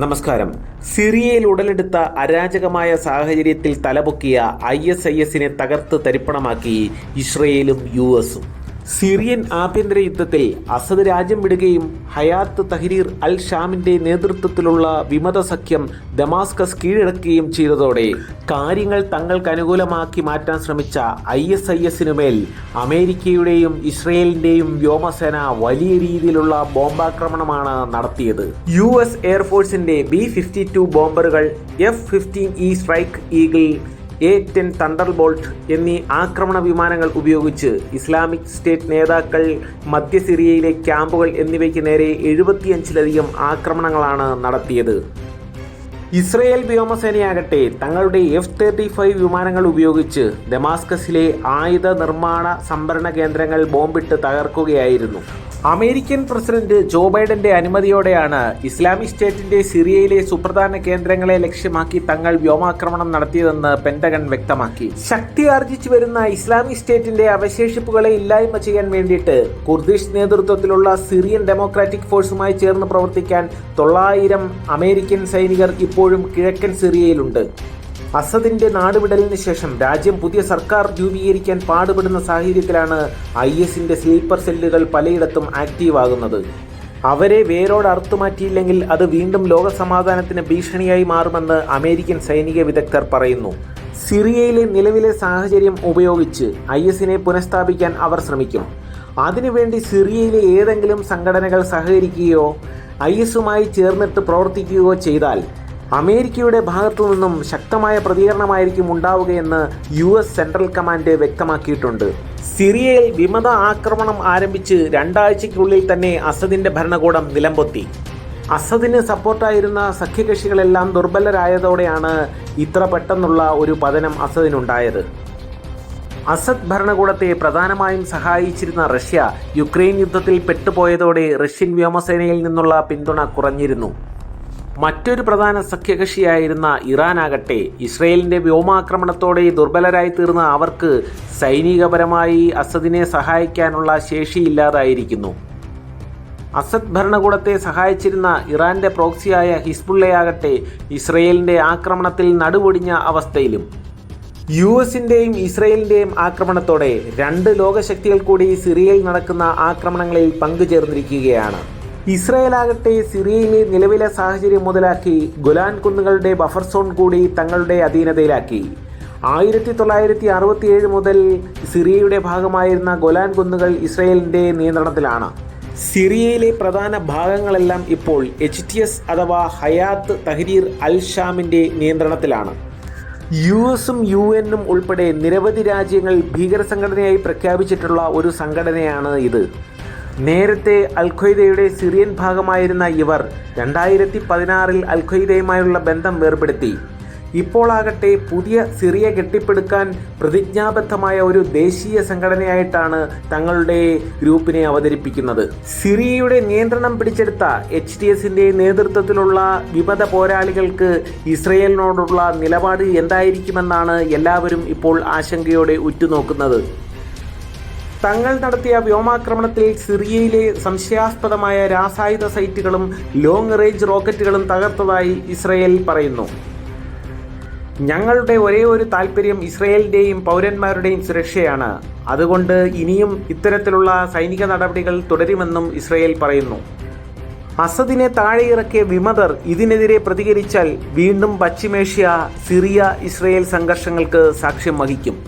നമസ്കാരം. സിറിയയിൽ ഉടലെടുത്ത അരാജകമായ സാഹചര്യത്തിൽ തലപൊക്കിയ ഐ എസ് ഐ എസിനെ തകർത്ത് തരിപ്പണമാക്കി ഇസ്രയേലും യു എസും. സിറിയൻ ആഭ്യന്തര യുദ്ധത്തിൽ അസദ് രാജ്യം വിടുകയും ഹയാത്ത് തഹരീർ അൽ ഷാമിന്റെ നേതൃത്വത്തിലുള്ള വിമത സഖ്യം ദമാസ്കസ് കീഴടക്കുകയും ചെയ്തതോടെ കാര്യങ്ങൾ തങ്ങൾക്ക് അനുകൂലമാക്കി മാറ്റാൻ ശ്രമിച്ച ഐ എസ് ഐ എസിനുമേൽ അമേരിക്കയുടെയും ഇസ്രയേലിന്റെയും വ്യോമസേന വലിയ രീതിയിലുള്ള ബോംബാക്രമണമാണ് നടത്തിയത്. യു എസ് എയർഫോഴ്സിന്റെ B fifty two ബോംബറുകൾ F fifteen E strike eagle A ten thunderbolt എന്നീ ആക്രമണ വിമാനങ്ങൾ ഉപയോഗിച്ച് ഇസ്ലാമിക് സ്റ്റേറ്റ് നേതാക്കൾ മധ്യ സിറിയയിലെ ക്യാമ്പുകൾ എന്നിവയ്ക്ക് നേരെ എഴുപത്തിയഞ്ചിലധികം ആക്രമണങ്ങളാണ് നടത്തിയത്. ഇസ്രയേൽ വ്യോമസേനയാകട്ടെ തങ്ങളുടെ എഫ് തേർട്ടി ഫൈവ് വിമാനങ്ങൾ ഉപയോഗിച്ച് ദമാസ്കസിലെ ആയുധ നിർമ്മാണ സംഭരണ കേന്ദ്രങ്ങൾ ബോംബിട്ട് തകർക്കുകയായിരുന്നു. അമേരിക്കൻ പ്രസിഡന്റ് ജോ ബൈഡന്റെ അനുമതിയോടെയാണ് ഇസ്ലാമിക് സ്റ്റേറ്റിന്റെ സിറിയയിലെ സുപ്രധാന കേന്ദ്രങ്ങളെ ലക്ഷ്യമാക്കി തങ്ങൾ വ്യോമാക്രമണം നടത്തിയതെന്ന് പെന്റഗൺ വ്യക്തമാക്കി. ശക്തി ആർജിച്ചു വരുന്ന ഇസ്ലാമിക് സ്റ്റേറ്റിന്റെ അവശേഷിപ്പുകളെ ഇല്ലായ്മ ചെയ്യാൻ വേണ്ടിയിട്ട് കുർദിഷ് നേതൃത്വത്തിലുള്ള സിറിയൻ ഡെമോക്രാറ്റിക് ഫോഴ്സുമായി ചേർന്ന് പ്രവർത്തിക്കാൻ തൊള്ളായിരം അമേരിക്കൻ സൈനികർ ഇപ്പോഴും കിഴക്കൻ സിറിയയിലുണ്ട്. അസദിന്റെ നാടുവിടലിന് ശേഷം രാജ്യം പുതിയ സർക്കാർ രൂപീകരിക്കാൻ പാടുപെടുന്ന സാഹചര്യത്തിലാണ് ഐ എസിന്റെ സ്ലീപ്പർ സെല്ലുകൾ പലയിടത്തും ആക്റ്റീവ് ആകുന്നത് അവരെ വേരോട് അറുത്തുമാറ്റിയില്ലെങ്കിൽ അത് വീണ്ടും ലോക സമാധാനത്തിന് ഭീഷണിയായി മാറുമെന്ന് അമേരിക്കൻ സൈനിക വിദഗ്ധർ പറയുന്നു. സിറിയയിലെ നിലവിലെ സാഹചര്യം ഉപയോഗിച്ച് ഐ എസിനെ പുനഃസ്ഥാപിക്കാൻ അവർ ശ്രമിക്കും. അതിനുവേണ്ടി സിറിയയിലെ ഏതെങ്കിലും സംഘടനകൾ സഹകരിക്കുകയോ ഐ എസുമായി ചേർന്നിട്ട് പ്രവർത്തിക്കുകയോ ചെയ്താൽ അമേരിക്കയുടെ ഭാഗത്തു നിന്നും ശക്തമായ പ്രതികരണമായിരിക്കും ഉണ്ടാവുകയെന്ന് യു എസ് സെൻട്രൽ കമാൻഡ് വ്യക്തമാക്കിയിട്ടുണ്ട്. സിറിയയിൽ വിമത ആക്രമണം ആരംഭിച്ച് രണ്ടാഴ്ചയ്ക്കുള്ളിൽ തന്നെ അസദിന്റെ ഭരണകൂടം നിലംപൊത്തി. അസദിന് സപ്പോർട്ടായിരുന്ന സഖ്യകക്ഷികളെല്ലാം ദുർബലരായതോടെയാണ് ഇത്ര പെട്ടെന്നുള്ള ഒരു പതനം അസദിനുണ്ടായത്. അസദ് ഭരണകൂടത്തെ പ്രധാനമായും സഹായിച്ചിരുന്ന റഷ്യ യുക്രൈൻ യുദ്ധത്തിൽ പെട്ടുപോയതോടെ റഷ്യൻ വ്യോമസേനയിൽ നിന്നുള്ള പിന്തുണ കുറഞ്ഞിരുന്നു. മറ്റൊരു പ്രധാന സഖ്യകക്ഷിയായിരുന്ന ഇറാനാകട്ടെ ഇസ്രയേലിന്റെ വ്യോമാക്രമണത്തോടെ ദുർബലരായി തീർന്ന അവർക്ക് സൈനികപരമായി അസദിനെ സഹായിക്കാനുള്ള ശേഷിയില്ലാതായിരിക്കുന്നു. അസദ് ഭരണകൂടത്തെ സഹായിച്ചിരുന്ന ഇറാന്റെ പ്രോക്സിയായ ഹിസ്ബുള്ളയാകട്ടെ ഇസ്രയേലിന്റെ ആക്രമണത്തിൽ നടുവൊടിഞ്ഞ അവസ്ഥയിലും. യു എസിന്റെയും ഇസ്രയേലിന്റെയും ആക്രമണത്തോടെ രണ്ട് ലോകശക്തികൾ കൂടി സിറിയയിൽ നടക്കുന്ന ആക്രമണങ്ങളിൽ പങ്കുചേർന്നിരിക്കുകയാണ്. ഇസ്രയേലാകട്ടെ സിറിയയിലെ നിലവിലെ സാഹചര്യം മുതലാക്കി ഗുലാൻ കുന്നുകളുടെ ബഫർ സോൺ കൂടി തങ്ങളുടെ അധീനതയിലാക്കി. ആയിരത്തി തൊള്ളായിരത്തി അറുപത്തിയേഴ് മുതൽ സിറിയയുടെ ഭാഗമായിരുന്ന ഗൊലാൻ കുന്നുകൾ ഇസ്രയേലിന്റെ നിയന്ത്രണത്തിലാണ്. സിറിയയിലെ പ്രധാന ഭാഗങ്ങളെല്ലാം ഇപ്പോൾ എച്ച് ടി എസ് അഥവാ ഹയാത്ത് തഹരീർ അൽ ഷാമിന്റെ നിയന്ത്രണത്തിലാണ്. യു എസും യു എന്നും ഉൾപ്പെടെ നിരവധി രാജ്യങ്ങൾ ഭീകര സംഘടനയായി പ്രഖ്യാപിച്ചിട്ടുള്ള ഒരു സംഘടനയാണ് ഇത്. നേരത്തെ അൽഖ്വയ്ദയുടെ സിറിയൻ ഭാഗമായിരുന്ന ഇവർ രണ്ടായിരത്തി പതിനാറിൽ അൽഖ്വയ്ദയുമായുള്ള ബന്ധം വേർപെടുത്തി. ഇപ്പോൾ ആകട്ടെ പുതിയ സിറിയ കെട്ടിപ്പടുക്കാൻ പ്രതിജ്ഞാബദ്ധമായ ഒരു ദേശീയ സംഘടനയായിട്ടാണ് തങ്ങളുടെ ഗ്രൂപ്പിനെ അവതരിപ്പിക്കുന്നത്. സിറിയയുടെ നിയന്ത്രണം പിടിച്ചെടുത്ത എച്ച് ടി എസിന്റെ നേതൃത്വത്തിലുള്ള വിമത പോരാളികൾക്ക് ഇസ്രയേലിനോടുള്ള നിലപാട് എന്തായിരിക്കുമെന്നാണ് എല്ലാവരും ഇപ്പോൾ ആശങ്കയോടെ ഉറ്റുനോക്കുന്നത്. തങ്ങൾ നടത്തിയ വ്യോമാക്രമണത്തിൽ സിറിയയിലെ സംശയാസ്പദമായ രാസായുധ സൈറ്റുകളും ലോങ് റേഞ്ച് റോക്കറ്റുകളും തകർത്തതായി ഇസ്രയേൽ പറയുന്നു. ഞങ്ങളുടെ ഒരേ ഒരു താല്പര്യം ഇസ്രയേലിന്റെയും പൗരന്മാരുടെയും സുരക്ഷയാണ്. അതുകൊണ്ട് ഇനിയും ഇത്തരത്തിലുള്ള സൈനിക നടപടികൾ തുടരുമെന്നും ഇസ്രയേൽ പറയുന്നു. അസദിനെ താഴെയിറക്കിയ വിമതർ ഇതിനെതിരെ പ്രതികരിച്ചാൽ വീണ്ടും പശ്ചിമേഷ്യ സിറിയ ഇസ്രയേൽ സംഘർഷങ്ങൾക്ക് സാക്ഷ്യം വഹിക്കും.